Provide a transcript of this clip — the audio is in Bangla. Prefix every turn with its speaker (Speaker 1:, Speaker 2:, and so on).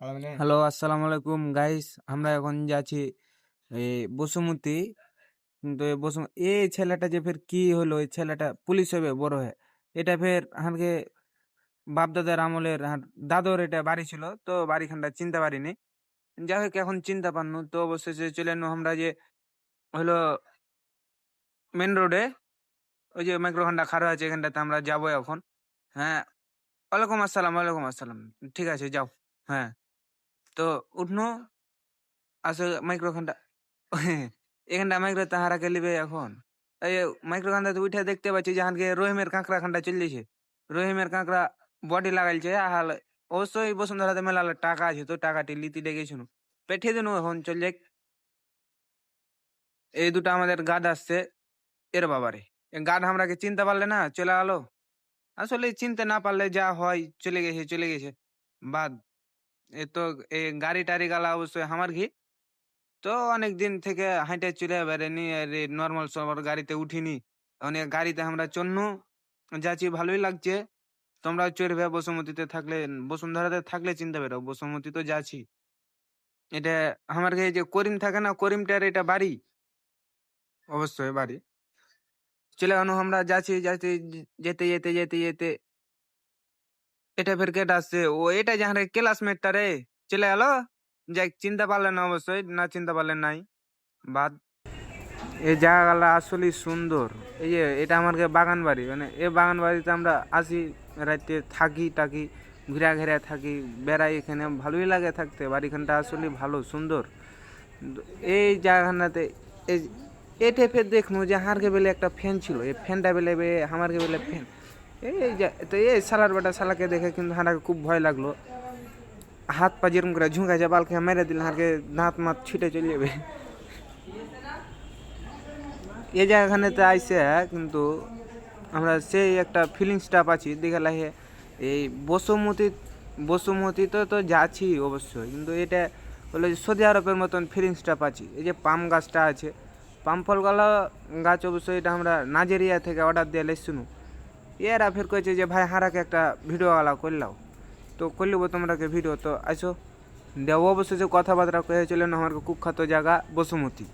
Speaker 1: হ্যালো আসসালামু আলাইকুম। গাইস আমরা এখন যাচ্ছি এই বসুমতি। কিন্তু এই বসুম এই ছেলেটা যে ফের কি হলো? এই ছেলেটা পুলিশ হবে বড় হয়ে। এটা ফের হানকে বাপ দাদার আমলের দাদর এটা বাড়ি ছিল, তো বাড়িখানটা চিনতে পারিনি। যাই হোক, এখন চিনতে পারনু। তো অবশেষে চলে এনু আমরা যে হলো মেন রোডে ওই যে মাইক্রোখানটা খারাপ আছে, এখানটাতে আমরা যাব এখন। হ্যাঁ। ওয়ালাইকুম আসসালাম ওয়ালাইকুম আসসালাম। ঠিক আছে, যাও। হ্যাঁ। তো উঠনো আসে মাইক্রোখানটা এখানটা মাইক্রো তাহারাকে লিবে এখন? এই মাইক্রোখানটা উঠে দেখতে পাচ্ছি জাহানকে রহিমের কাঁকড়া খানটা চলছে। রহিমের কাঁকড়া বডি লাগাইছে আহাল অবশ্যই বসুন্ধরাতে মেলালে টাকা আছে, তো টাকাটি লিতি ডেকেছিল পেঠিয়ে দিন এখন, চল যাক এই দুটো আমাদের গার্ড আসছে, এর বাবারে। গার্ড আমরাকে চিনতে পারলে না? চলে আলো। আসলে চিনতে না পারলে যা হয়, চলে গেছে চলে গেছে। বাদ। এ তো এই গাড়ি টাড়ি গালা অবশ্যই আমার ঘি। তো অনেক দিন থেকে হাইটে চলে বেড়েনি আর নর্মাল সবার গাড়িতে উঠিনি। অনেক গাড়িতে আমরা চন্নু, যাচ্ছি, ভালোই লাগছে। তোমরা চড়বে বসুমতিতে থাকলে, বসুন্ধরাতে থাকলে চিনতে পারো, বসুমতি তো যাচ্ছি। এটা আমার কাছে যে করিম থাকে না, করিমটার এটা বাড়ি? অবশ্যই বাড়ি। চলে গেল আমরা যাচ্ছি যাচ্ছি, যেতে যেতে যেতে যেতে। এটা ফের কেটে আসছে ও এটা যাহার ক্লাসমেটটা রে। চলে গেল যাই চিনতে পারলেন অবশ্যই, না চিনতে পারলেন নাই। বাদ। এই জায়গাগুলো আসলে সুন্দর। এই যে, এটা আমার বাগান বাড়ি মানে এই বাগান বাড়িতে আমরা আসি রাতে থাকি, টাকি, ঘুরা ঘেরা থাকি, বেড়াই এখানে, ভালোই লাগে থাকতে। বাড়িখানটা আসলে ভালো, সুন্দর। এই জায়গাখানাতে এই এটে ফের দেখনু যে হারকে বেলে একটা ফ্যান ছিল, এই ফ্যানটা বেলে বে আমারকে বেলে ফ্যান এই যে, তো এই সালার বেটা সালাকে দেখে কিন্তু হারাকে খুব ভয় লাগল। হাত পা যেরকম করে ঝুঁকাছে বালকে মেরে দিলে হারকে দাঁত মাত ছিটে চলে যাবে। এই জায়গাখানেতে আইসে কিন্তু আমরা সেই একটা ফিলিংসটা পাচ্ছি, দেখে লাগে এই বসুমতি বসুমতি তো তো যাচ্ছি অবশ্যই, কিন্তু এটা হলো যে সৌদি আরবের মতন ফিলিংসটা পাচ্ছি। এই যে পাম গাছটা আছে, পাম ফলগুলো গাছ অবশ্যই এটা আমরা নাজেরিয়া থেকে অর্ডার দিয়ে লেসুনু এরা ফের কয়েছে যে, ভাই, হারাকে একটা ভিডিওওয়ালা করলাও। তো করলিব তোমরাকে ভিডিও। তো আসো দেব যে কথাবার্তা কয়ে চলেন আমার কুখ্যাত জায়গা বসুমতি।